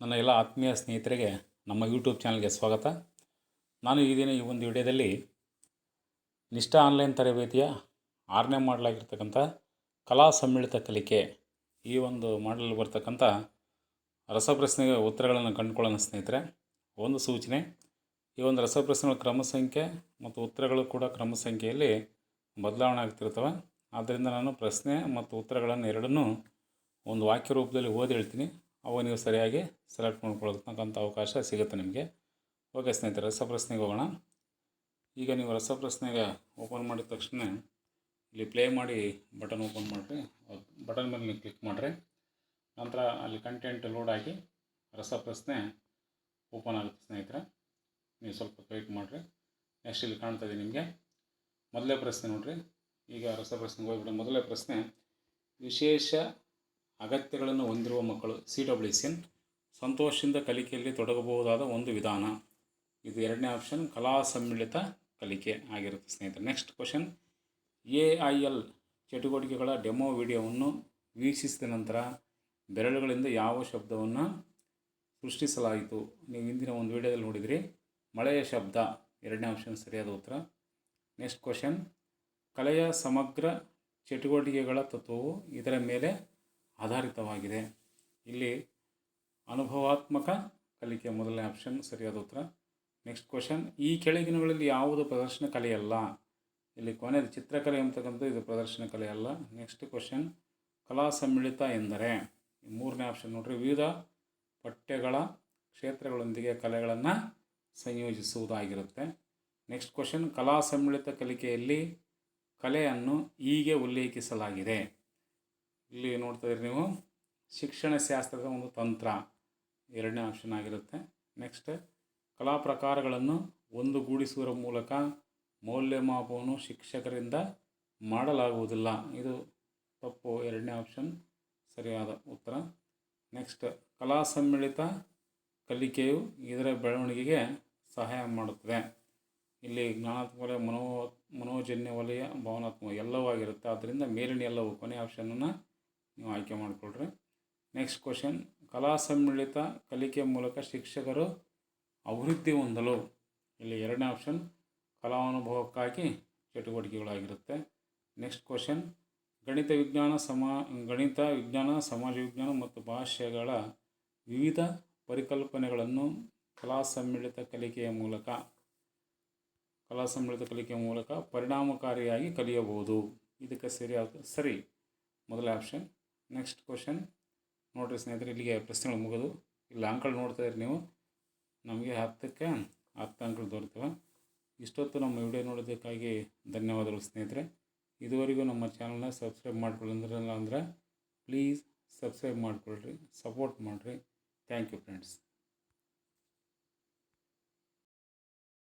ನನ್ನ ಎಲ್ಲ ಆತ್ಮೀಯ ಸ್ನೇಹಿತರಿಗೆ ನಮ್ಮ ಯೂಟ್ಯೂಬ್ ಚಾನಲ್ಗೆ ಸ್ವಾಗತ. ನಾನು ಈ ದಿನ ಈ ಒಂದು ವಿಡಿಯೋದಲ್ಲಿ ನಿಷ್ಠಾ ಆನ್ಲೈನ್ ತರಬೇತಿಯ ಆರನೇ ಮಾಡಲಾಗಿರ್ತಕ್ಕಂಥ ಕಲಾ ಸಮ್ಮಿಳಿತ ಕಲಿಕೆ, ಈ ಒಂದು ಮಾಡಲ್ ಬರ್ತಕ್ಕಂಥ ರಸಪ್ರಶ್ನೆಗೆ ಉತ್ತರಗಳನ್ನು ಕಂಡುಕೊಳ್ಳೋಣ ಸ್ನೇಹಿತರೆ. ಒಂದು ಸೂಚನೆ, ಈ ಒಂದು ರಸಪ್ರಶ್ನೆಗಳ ಕ್ರಮ ಸಂಖ್ಯೆ ಮತ್ತು ಉತ್ತರಗಳು ಕೂಡ ಕ್ರಮ ಸಂಖ್ಯೆಯಲ್ಲಿ ಬದಲಾವಣೆ ಆಗ್ತಿರ್ತವೆ ಆದ್ದರಿಂದ ನಾನು ಪ್ರಶ್ನೆ ಮತ್ತು ಉತ್ತರಗಳನ್ನು ಎರಡನ್ನೂ ಒಂದು ವಾಕ್ಯ ರೂಪದಲ್ಲಿ ಓದಿ ಹೇಳ್ತೀನಿ. ಅವು ನೀವು ಸರಿಯಾಗಿ ಸೆಲೆಕ್ಟ್ ಮಾಡ್ಕೊಳ್ತಕ್ಕಂಥ ಅವಕಾಶ ಸಿಗುತ್ತೆ ನಿಮಗೆ. ಓಕೆ ಸ್ನೇಹಿತರೆ ರಸಪ್ರಶ್ನೆಗೆ ಹೋಗೋಣ. ಈಗ ನೀವು ರಸಪ್ರಶ್ನೆಗೆ ಓಪನ್ ಮಾಡಿದ ತಕ್ಷಣ ಇಲ್ಲಿ ಪ್ಲೇ ಮಾಡಿ ಬಟನ್ ಓಪನ್ ಮಾಡಿರಿ. ಬಟನ್ ಮೇಲೆ ನೀವು ಕ್ಲಿಕ್ ಮಾಡಿರಿ. ನಂತರ ಅಲ್ಲಿ ಕಂಟೆಂಟ್ ಲೋಡ್ ಆಗಿ ರಸಪ್ರಶ್ನೆ ಓಪನ್ ಆಗುತ್ತೆ ಸ್ನೇಹಿತರೆ. ನೀವು ಸ್ವಲ್ಪ ವೆಯ್ಟ್ ಮಾಡಿರಿ. ನೆಕ್ಸ್ಟ್ ಇಲ್ಲಿ ಕಾಣ್ತಾ ಇದೆ ನಿಮಗೆ. ಮೊದಲೇ ಪ್ರಶ್ನೆ ನೋಡಿರಿ. ಈಗ ರಸಪ್ರಶ್ನೆಗೆ ಹೋಗ್ಬಿಟ್ಟು ಮೊದಲೇ ಪ್ರಶ್ನೆ, ವಿಶೇಷ ಅಗತ್ಯಗಳನ್ನು ಹೊಂದಿರುವ ಮಕ್ಕಳು ಸಿ ಡಬ್ಲ್ಯೂ ಸಿ ಎನ್ ಸಂತೋಷದಿಂದ ಕಲಿಕೆಯಲ್ಲಿ ತೊಡಗಬಹುದಾದ ಒಂದು ವಿಧಾನ. ಇದು ಎರಡನೇ ಆಪ್ಷನ್ ಕಲಾ ಸಮ್ಮಿಳಿತ ಕಲಿಕೆ ಆಗಿರುತ್ತೆ ಸ್ನೇಹಿತರೆ. Next question A I L ಚಟುವಟಿಕೆಗಳ ಡೆಮೋ ವಿಡಿಯೋವನ್ನು ವೀಕ್ಷಿಸಿದ ನಂತರ ಬೆರಳುಗಳಿಂದ ಯಾವ ಶಬ್ದವನ್ನು ಸೃಷ್ಟಿಸಲಾಯಿತು? ನೀವು ಹಿಂದಿನ ಒಂದು ವಿಡಿಯೋದಲ್ಲಿ ನೋಡಿದಿರಿ, ಮಳೆಯ ಶಬ್ದ. ಎರಡನೇ ಆಪ್ಷನ್ ಸರಿಯಾದ ಉತ್ತರ. ನೆಕ್ಸ್ಟ್ ಕ್ವಶನ್ ಕಲೆಯ ಸಮಗ್ರ ಚಟುವಟಿಕೆಗಳ ತತ್ವವು ಇದರ ಮೇಲೆ ಆಧಾರಿತವಾಗಿದೆ. ಇಲ್ಲಿ ಅನುಭವಾತ್ಮಕ ಕಲಿಕೆ ಮೊದಲನೇ ಆಪ್ಷನ್ ಸರಿಯಾದ ಉತ್ತರ. ನೆಕ್ಸ್ಟ್ ಕ್ವಶನ್ ಈ ಕೆಳಗಿನಗಳಲ್ಲಿ ಯಾವುದು ಪ್ರದರ್ಶನ ಕಲೆಯಲ್ಲ? ಇಲ್ಲಿ ಕೊನೆಯದು ಚಿತ್ರಕಲೆ ಅಂತಕ್ಕಂಥ ಇದು ಪ್ರದರ್ಶನ ಕಲೆಯಲ್ಲ ನೆಕ್ಸ್ಟ್ ಕ್ವಶನ್ ಕಲಾ ಸಮ್ಮಿಳಿತ ಎಂದರೆ ಮೂರನೇ ಆಪ್ಷನ್ ನೋಡ್ರಿ. ವಿವಿಧ ಪಠ್ಯಗಳ ಕ್ಷೇತ್ರಗಳೊಂದಿಗೆ ಕಲೆಗಳನ್ನು ಸಂಯೋಜಿಸುವುದಾಗಿರುತ್ತೆ. ನೆಕ್ಸ್ಟ್ ಕ್ವಶನ್ ಕಲಾ ಸಮ್ಮಿಳಿತ ಕಲಿಕೆಯಲ್ಲಿ ಕಲೆಯನ್ನು ಹೀಗೆ ಉಲ್ಲೇಖಿಸಲಾಗಿದೆ. ಇಲ್ಲಿ ನೋಡ್ತಾ ಇದ್ದೀರಿ ನೀವು. ಶಿಕ್ಷಣ ಶಾಸ್ತ್ರದ ಒಂದು ತಂತ್ರ. ಎರಡನೇ ಆಪ್ಷನ್ ಆಗಿರುತ್ತೆ. ನೆಕ್ಸ್ಟ್ ಕಲಾ ಪ್ರಕಾರಗಳನ್ನು ಒಂದುಗೂಡಿಸುವುದರ ಮೂಲಕ ಮೌಲ್ಯಮಾಪನವನ್ನು ಶಿಕ್ಷಕರಿಂದ ಮಾಡಲಾಗುವುದಿಲ್ಲ. ಇದು ತಪ್ಪು. ಎರಡನೇ ಆಪ್ಷನ್ ಸರಿಯಾದ ಉತ್ತರ. ನೆಕ್ಸ್ಟ್ ಕಲಾ ಸಮ್ಮಿಳಿತ ಕಲಿಕೆಯು ಇದರ ಬೆಳವಣಿಗೆಗೆ ಸಹಾಯ ಮಾಡುತ್ತದೆ. ಇಲ್ಲಿ ಜ್ಞಾನಾತ್ಮಕ ವಲಯ ಮನೋ ಮನೋಜನ್ಯ ವಲಯ, ಭಾವನಾತ್ಮಕ ಎಲ್ಲವೂ ಆಗಿರುತ್ತೆ. ಆದ್ದರಿಂದ ಮೇಲಿನ ಎಲ್ಲವೂ ಕೊನೆ ಆಪ್ಷನನ್ನು ನೀವು ಆಯ್ಕೆ ಮಾಡಿಕೊಳ್ರಿ. ನೆಕ್ಸ್ಟ್ ಕ್ವಶನ್ ಕಲಾ ಸಮ್ಮಿಳಿತ ಕಲಿಕೆ ಮೂಲಕ ಶಿಕ್ಷಕರು ಅಭಿವೃದ್ಧಿ ಹೊಂದಲು. ಇಲ್ಲಿ ಎರಡನೇ ಆಪ್ಷನ್ ಕಲಾನುಭವಕ್ಕಾಗಿ ಚಟುವಟಿಕೆಗಳಾಗಿರುತ್ತೆ. ನೆಕ್ಸ್ಟ್ ಕ್ವಶನ್ ಗಣಿತ ವಿಜ್ಞಾನ ಸಮಾ, ಗಣಿತ ವಿಜ್ಞಾನ, ಸಮಾಜ ವಿಜ್ಞಾನ ಮತ್ತು ಭಾಷೆಗಳ ವಿವಿಧ ಪರಿಕಲ್ಪನೆಗಳನ್ನು ಕಲಾ ಸಮ್ಮಿಳಿತ ಕಲಿಕೆಯ ಮೂಲಕ, ಕಲಾ ಸಮ್ಮಿಳಿತ ಕಲಿಕೆಯ ಮೂಲಕ ಪರಿಣಾಮಕಾರಿಯಾಗಿ ಕಲಿಯಬಹುದು. ಇದಕ್ಕೆ ಸರಿಯಾದ, ಸರಿ. ಮೊದಲ ಆಪ್ಷನ್ ನೆಕ್ಸ್ಟ್ ಕ್ವಶನ್ ನೋಡಿರಿ ಸ್ನೇಹಿತರೆ, ಇಲ್ಲಿಗೆ ಪ್ರಶ್ನೆಗಳು ಮುಗಿದು. ಇಲ್ಲಿ ಅಂಕಗಳು ನೋಡ್ತಾ ಇರಿ ನೀವು. ನಮಗೆ ಹತ್ತಕ್ಕೆ ಹತ್ತು ಅಂಕಗಳು ದೊರೆತವೆ. ಇಷ್ಟೊತ್ತು ನಮ್ಮ ವಿಡಿಯೋ ನೋಡೋದಕ್ಕಾಗಿ ಧನ್ಯವಾದಗಳು ಸ್ನೇಹಿತರೆ. ಇದುವರೆಗೂ ನಮ್ಮ ಚಾನಲ್ನ ಸಬ್ಸ್ಕ್ರೈಬ್ ಮಾಡ್ಕೊಳ್ಳಿಲ್ಲ ಅಂದರೆ ಪ್ಲೀಸ್ ಸಬ್ಸ್ಕ್ರೈಬ್ ಮಾಡಿಕೊಳ್ರಿ, ಸಪೋರ್ಟ್ ಮಾಡಿರಿ. Thank you friends.